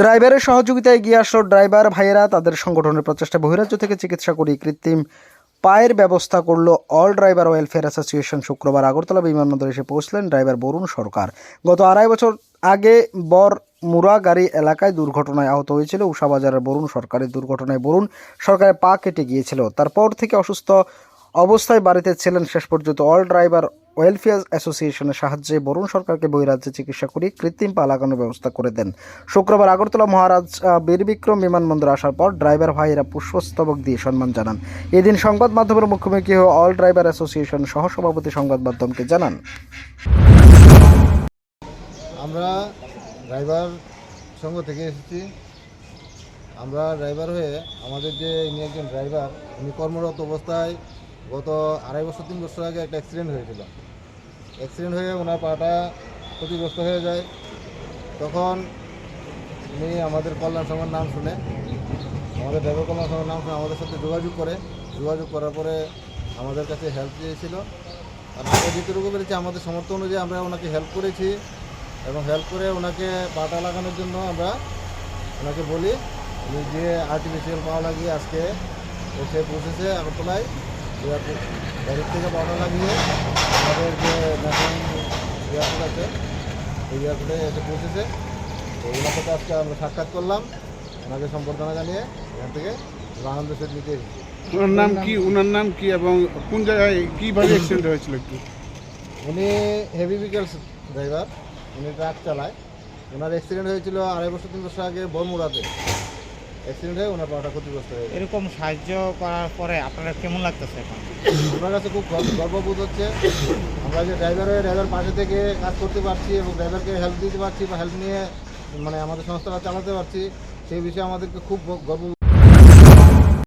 ড্রাইভারের সহযোগিতায় এগিয়ে আসলো ড্রাইভার ভাইয়েরা। তাদের সংগঠনের প্রচেষ্টা বহিরাজ্য থেকে চিকিৎসা করিয়ে কৃত্রিম পায়ের ব্যবস্থা করল অল ড্রাইভার ওয়েলফেয়ার অ্যাসোসিয়েশন। শুক্রবার আগরতলা বিমানবন্দরে এসে পৌঁছলেন ড্রাইভার বরুণ সরকার। গত আড়াই বছর আগে বর মুরাগাড়ি এলাকায় দুর্ঘটনায় আহত হয়েছিল। উষাবাজারের বরুণ সরকারের দুর্ঘটনায় বরুণ সরকারের পা কেটে গিয়েছিল। তারপর থেকে অসুস্থ অবস্থায় বাড়িতে ছিলেন। শেষ পর্যন্ত অল ড্রাইভার ওয়েলফেয়ার অ্যাসোসিয়েশনের সাহায্যে বরুণ সরকারকে বহিরাজ্যে চিকিৎসা করে কৃত্রিম পা লাগানোর ব্যবস্থা করে দেন। শুক্রবার আগরতলা মহারাজ বীরবিক্রম বিমানবন্দরে আসার পর ড্রাইভার ভাইয়েরা পুষ্পস্তবক দিয়ে সম্মান জানান। এদিন সংবাদ মাধ্যমের মুখোমুখি হয়ে অল ড্রাইভার অ্যাসোসিয়েশন সহসভাপতি সংবাদ মাধ্যমকে জানান। আমরা ড্রাইভার সংঘ থেকে এসেছি। আমরা ড্রাইভার হয়ে আমাদের যে ইনি একজন ড্রাইভার, উনি কর্মরত অবস্থায় গত আড়াই বছর, তিন বছর আগে একটা অ্যাক্সিডেন্ট হয়েছিল। অ্যাক্সিডেন্ট হয়ে ওনার পাটা ক্ষতিগ্রস্ত হয়ে যায়। তখন উনি আমাদের কল্যাণ সংঘের নাম শুনে, আমাদের ড্রাইভার কল্যাণ সংঘের নাম শুনে আমাদের সাথে যোগাযোগ করে, যোগাযোগ করার পরে আমাদের কাছে হেল্প চেয়েছিল। আর আমরা যেটুকু পেরেছি, আমাদের সমর্থ অনুযায়ী আমরা ওনাকে হেল্প করেছি এবং হেল্প করে ওনাকে পাটা লাগানোর জন্য আমরা ওনাকে বলি যে আর্টিফিশিয়াল পা লাগিয়ে আজকে এসে পৌঁছেছে আগরতলায়। এয়ারপোর্ট থেকে পাটা লাগিয়ে আমাদের যে ন্যাশনাল এয়ারপোর্ট আছে এই এয়ারপোর্টে এসে পৌঁছেছে। তো ওনার সাথে আজকে আমরা সাক্ষাৎ করলাম ওনাকে সম্বর্ধনা জানিয়ে এখান থেকে আনন্দ সহিত নিতে এসেছি। ওনার নাম কি? ওনার নাম কি এবং কোন জায়গায় কীভাবে অ্যাক্সিডেন্ট হয়েছিল একটু? উনি হেভি ভেহিকেলস ড্রাইভার উনি ট্রাক চালায়। ওনার অ্যাক্সিডেন্ট হয়েছিল আড়াই বছর তিন বছর আগে বরমুড়াতে। অ্যাক্সিডেন্ট হয়ে ওনার পাটা ক্ষতিগ্রস্ত হয়ে গেছে এরকম সাহায্য করার পরে আপনারা কেমন লাগতেছে এখন? ওনার কাছে খুব গর্ব- গর্ববোধ হচ্ছে। আমরা যে ড্রাইভার হয়ে ড্রাইভার পাশে থেকে কাজ করতে পারছি এবং ড্রাইভারকে হেল্প দিতে পারছি বা হেল্প নিয়ে মানে আমাদের সংস্থাটা চালাতে পারছি সেই বিষয়ে আমাদেরকে খুব গর্ব